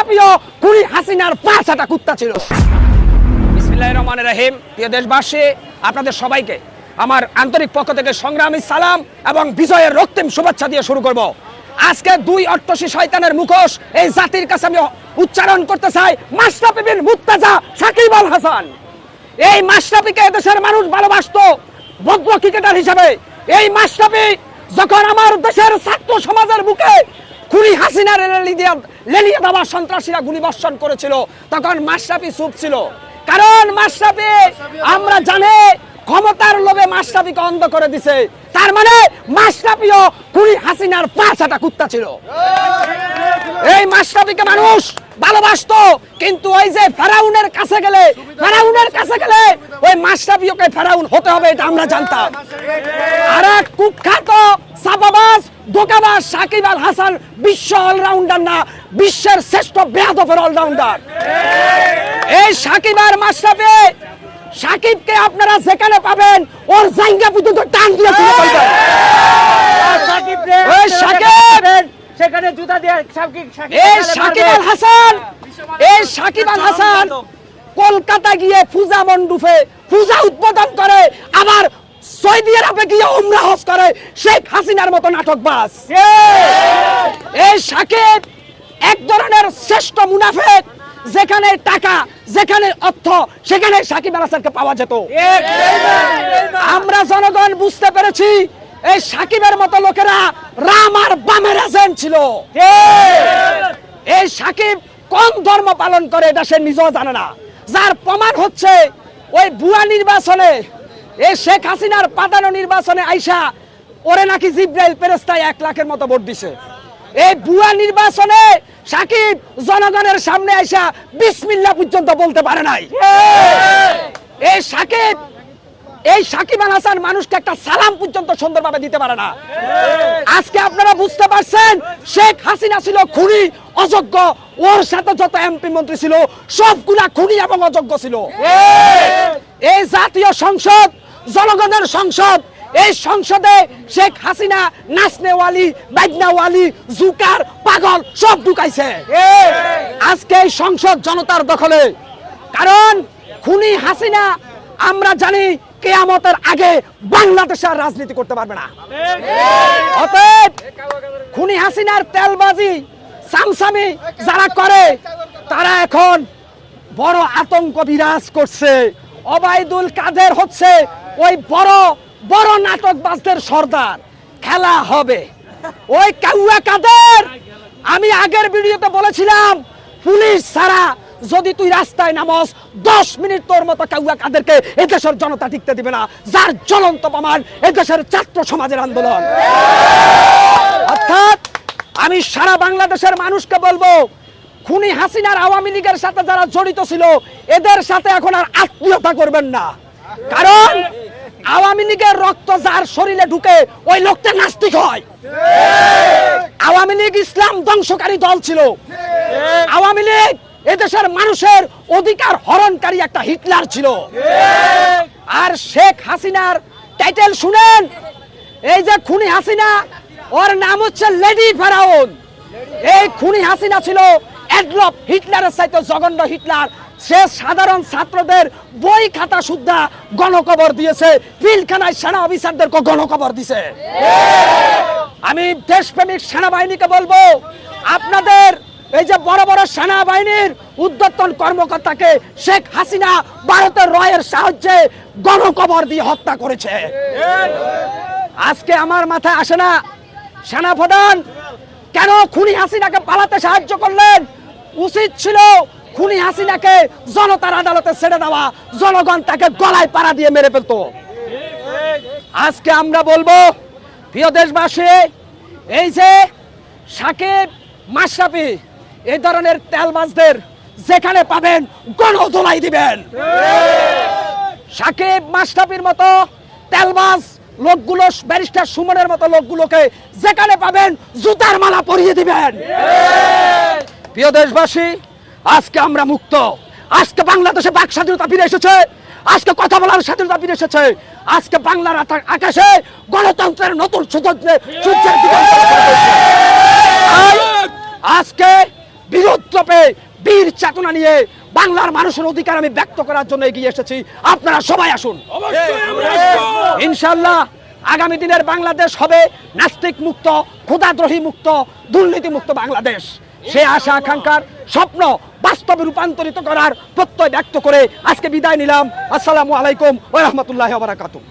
মাস্টাপিও কুড়ি হাসিনার পাঁচাটা কুত্তা ছিল। বিসমিল্লাহির রহমানির রহিম। প্রিয় দেশবাসী, আপনাদের সবাইকে আমার আন্তরিক পক্ষ থেকে সংগ্রামী সালাম এবং বিজয়ের রক্তিম শুভেচ্ছা দিয়ে শুরু করব। আজকে দুই অট্টসী শয়তানের মুখোশ এই জাতির কাছে আমি উচ্চারণ করতে চাই মাশরাফি বিন মুত্তাজা সাকিব আল হাসান। এই মাশরাফিকে এদেশের মানুষ ভালোবাসতো ভদ্র ক্রিকেটার হিসেবে। এই মাশরাফি যখন আমার দেশের ছাত্র সমাজের বুকে খুনি হাসিনা লেলিয়ে লেলিয়ে দেওয়া সন্ত্রাসীরা গুলিবর্ষণ করেছিল, তখন মাশরাফি চুপ ছিল। কারণ মাশরাফি, আমরা জানে ক্ষমতার লোভে মাশরাফিকে অন্ধ করে দিছে। তার মানে মাশরাফিও খুনি হাসিনার পাঁচাটা কুত্তা ছিল। এই মাশরাফিকে মানুষ ভালোবাসতো, কিন্তু ওই যে ফেরাউনের কাছে গেলে, ফেরাউনের কাছে গেলে ওই মাশরাফিওকে ফেরাউন হতে হবে, এটা আমরা জানতাম। আর এক কুখ্যাত সাবাবাজ দোকাবাজ সাকিব আল হাসান বিশ্ব অলরাউন্ডার না বিশ্বের শ্রেষ্ঠ বেয়াদফের অলরাউন্ডার। এই সাকিব আর মাশরাফি সাকিবকে আপনারা যেখানে পাবেন ওর জায়গা পর্যন্ত টান দিয়ে তুলে ফেলবেন। ওই সাকিব! সেখানে জুতা দিয়ে সাকিব সাকিব এই সাকিব আল হাসান এই সাকিব আল হাসান কলকাতা গিয়ে পূজা মণ্ডপে পূজা উদ্বোধন করে আবার সৌদি আরবে গিয়ে উমরা হজ করে শেখ হাসিনার মতো এই সাকিব এক ধরনের শ্রেষ্ঠ মুনাফেক যেখানে টাকা যেখানে অর্থ সেখানে সাকিব আল হাসানকে পাওয়া যেত। আমরা জনগণ বুঝতে পেরেছি এই সাকিবের মতো লোকেরা রাম আর বামের এজেন্ট ছিল। এই সাকিব কোন ধর্ম পালন করে এটা সে নিজেও জানে না। যার প্রমাণ হচ্ছে ওই বুয়া নির্বাচনে এই শেখ হাসিনার পাতানো নির্বাচনে আইসা ওরে নাকি জিব্রাইল পেরেস্তায় এক লাখের মতো ভোট দিছে। এই বুয়া নির্বাচনে সাকিব জনগণের সামনে আইসা বিসমিল্লা পর্যন্ত বলতে পারে নাই। এই সাকিব এই সাকিব আল হাসান মানুষকে একটা সালাম পর্যন্ত সুন্দরভাবে দিতে পারে না। আজকে আপনারা বুঝতে পারছেন, শেখ হাসিনা ছিল খুনি, অযোগ্য, ওর সাথে যত এমপি মন্ত্রী ছিল, সবগুলা খুনি এবং অযোগ্য ছিল। এই জাতীয় সংসদ জনগণের সংসদ। এই সংসদে শেখ হাসিনা নাচনেওয়ালি বাইদনাওয়ালি জুকার পাগল সব ঢুকাইছে। আজকে এই সংসদ জনতার দখলে। কারণ খুনি হাসিনা, আমরা জানি কেয়ামতের আগে বাংলাদেশ আর রাজনীতি করতে পারবে না। অতএব খুনি হাসিনার তেলবাজি, সামসামি যারা করে, তারা এখন বড় আতঙ্ক বিরাজ করছে। অবাইদুল কাদের হচ্ছে ওই বড় বড় নাটকবাজদের সর্দার। খেলা হবে। ওই কাউয়া কাদের? আমি আগের ভিডিওতে বলেছিলাম, পুলিশ ছাড়া যদি তুই রাস্তায় নামস, দশ মিনিট তোর মতো কাউয়া কাদেরকে এদেশের জনতা টিকতে দিবে না। যার জ্বলন্ত প্রমাণ এদেশের ছাত্র সমাজের আন্দোলন। অর্থাৎ আমি সারা বাংলাদেশের মানুষকে বলব, খুনি হাসিনার আওয়ামী লীগের সাথে যারা জড়িত ছিল, এদের সাথে এখন আর আত্মীয়তা করবেন না। কারণ আওয়ামী লীগের রক্ত যার শরীরে ঢুকে, ওই লোকটা নাস্তিক হয়। আওয়ামী লীগ ইসলাম ধ্বংসকারী দল ছিল। আওয়ামী লীগ এদেশের মানুষের অধিকার হরণকারী একটা হিটলার ছিল। আর শেখ হাসিনার টাইটেল শুনেন? এই যে খুনি হাসিনা, ওর নাম হচ্ছে লেডি ফেরাউন। এই খুনি হাসিনা ছিল অ্যাডলফ হিটলারের চাইতে জঘন্য হিটলার। সে সাধারণ ছাত্রদের বই খাতা সুদ্ধা গণকবর দিয়েছে। পিলখানায় সেনা অফিসারদেরকে গণকবর দিছে। আমি দেশপ্রেমিক সেনাবাহিনীকে বলব, আপনাদের এই যে বড় বড় সেনাবাহিনীর উদ্যতন কর্মকর্তাকে শেখ হাসিনা ভারতের রয়ের সাহায্যে গণকবর দিয়ে হত্যা করেছে। আজকে আমার মাথায় আসে না, সেনাপ্রধান, কেন খুনি হাসিনাকে পালাতে সাহায্য করলেন? উচিত ছিল খুনি হাসিনাকে জনতার আদালতে ছেড়ে দেওয়া, জনগণ তাকে গলায় পাড়া দিয়ে মেরে ফেলতো। আজকে আমরা বলব, প্রিয় দেশবাসী, এই যে সাকিব মাশরাফি, এই ধরনের তেলবাজদের যেখানে পাবেন গণদোলাই দিবেন। সাকিব মাশরাফির মতো তেলবাজ লোকগুলো, ব্যারিস্টার সুমনের মতো লোকগুলোকে যেখানে পাবেন জুতার মালা পরিয়ে দিবেন। প্রিয় দেশবাসী আজকে আমরা মুক্ত। আজকে বাংলাদেশে বাক স্বাধীনতা ফিরে এসেছে। আজকে কথা বলার স্বাধীনতা ফিরে এসেছে। আজকে বাংলার আকাশে গণতন্ত্রের নতুন সূর্যের আজকে বীরত্রপে বীর চেতনা নিয়ে বাংলার মানুষের অধিকার আমি ব্যক্ত করার জন্য এগিয়ে এসেছি। আপনারা সবাই আসুন। ইনশাল্লাহ আগামী দিনের বাংলাদেশ হবে নাস্তিক মুক্ত ক্ষুদাদ্রোহী মুক্ত দুর্নীতি মুক্ত বাংলাদেশ। সে আশা আকাঙ্ক্ষার স্বপ্ন বাস্তবে রূপান্তরিত করার প্রত্যয় ব্যক্ত করে আজকে বিদায় নিলাম। আসসালামু আলাইকুম ওরহমতুল্লাহ বারাকাতুম